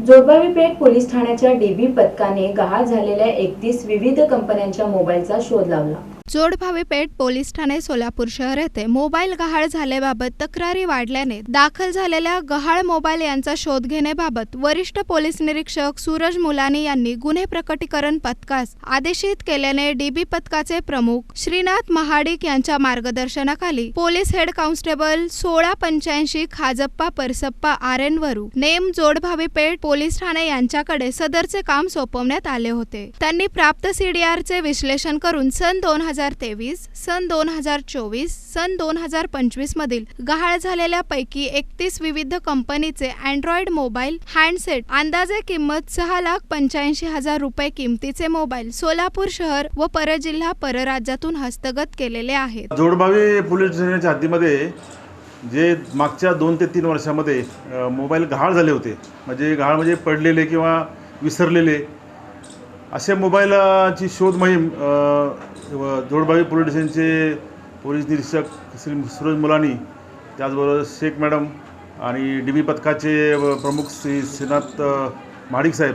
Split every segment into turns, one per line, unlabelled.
जोडबावी पेठ police ठाण्याच्या dB पथकाने गहाळ झालेल्या एकतीस विविध कंपन्यांच्या मोबाईलचा शोध लावला.
जोडभावी पेठ पोलीस ठाणे सोलापूर शहर येथे मोबाईल गहाळ झाल्याबाबत तक्रारी वाढल्याने दाखल झालेल्या गहाळ मोबाईल यांचा शोध घेण्याबाबत वरिष्ठ पोलीस निरीक्षक सूरज मुलानी यांनी गुन्हे प्रकटीकरण पथकास आदेशित केल्याने डीबी पथकाचे प्रमुख श्रीनाथ महाडिक यांच्या मार्गदर्शनाखाली पोलीस हेड कॉन्स्टेबल सोळा पंच्याऐंशी खाजप्पा परसप्पा आरेनवरू नेम जोडभावी पेठ पोलीस ठाणे यांच्याकडे सदरचे काम सोपवण्यात आले होते. त्यांनी प्राप्त सीडीआरचे विश्लेषण करून सन दोन हजार तेवीस सन दोन हजार चोवीस सन दोन हजार पंचवीसमधील गहाळ झालेल्या पैकी एकतीस विविध कंपनीचे अँड्रॉइड मोबाईल हँडसेट अंदाजे किंमत सहा लाख पंच्याऐंशी हजार रुपये किमतीचे मोबाईल सोलापूर शहर व परजिल्हा परराज्यातून हस्तगत केलेले आहेत.
जोडबावी पोलीस स्टेशनच्या हद्दीमध्ये जे मागच्या दोन ते तीन वर्षामध्ये मोबाईल गहाळ झाले होते. म्हणजे गहाळ म्हणजे पडलेले किंवा विसरलेले अशा मोबाईलची शोध मोहीम जोडबावी पोलीस स्टेशनचे पोलीस निरीक्षक श्री सुरज मुलानी त्याचबरोबर शेख मॅडम आणि डी बी पथकाचे व प्रमुख श्री श्रीनाथ महाडिक साहेब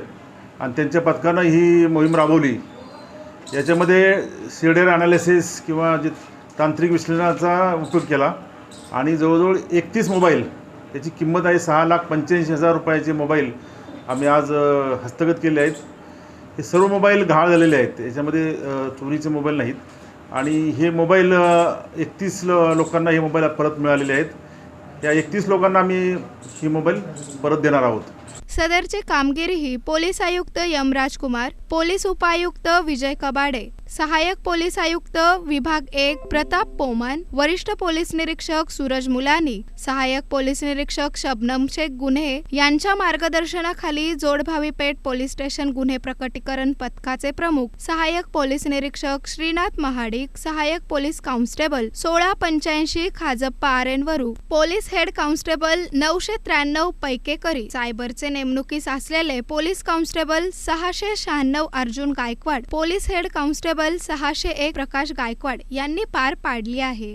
आणि त्यांच्या पथकानं ही मोहीम राबवली. याच्यामध्ये शेडेर अनालिसिस किंवा जे तांत्रिक विश्लेषणाचा उपयोग केला आणि जवळजवळ एकतीस मोबाईल याची किंमत आहे सहा लाख पंच्याऐंशी हजार रुपयाचे मोबाईल आम्ही आज हस्तगत केले आहेत. हे सर्व मोबाईल गहाळ झालेले आहेत. याच्यामध्ये चोरीचे मोबाईल नाहीत. आणि हे मोबाईल एकतीस लोकांना हे मोबाईल परत मिळालेले आहेत. या एकतीस लोकांना आम्ही ही मोबाईल परत देणार आहोत.
सदरची कामगिरी ही पोलीस आयुक्त यमराज कुमार पोलीस उपायुक्त विजय कबाडे सहाय्यक पोलीस आयुक्त विभाग एक प्रताप पोमन वरिष्ठ पोलीस निरीक्षक सूरज मुलानी सहाय्यक पोलीस निरीक्षक शबनम शेख गुन्हे यांच्या मार्गदर्शनाखाली जोडभावी पेठ पोलीस स्टेशन गुन्हे प्रकटीकरण पथकाचे प्रमुख सहाय्यक पोलीस निरीक्षक श्रीनाथ महाडिक सहाय्यक पोलीस कॉन्स्टेबल सोळा पंच्याऐंशी Khajappa Arenavaru police head constable नऊशे त्र्याण्णव पैकेकरी सायबरचे नेमणुकीस असलेले पोलीस कॉन्स्टेबल सहाशे शहाण्णव Arjun Gaikwad police head constable सहाशे एक प्रकाश गायकवाड यांनी पार पाडली आहे.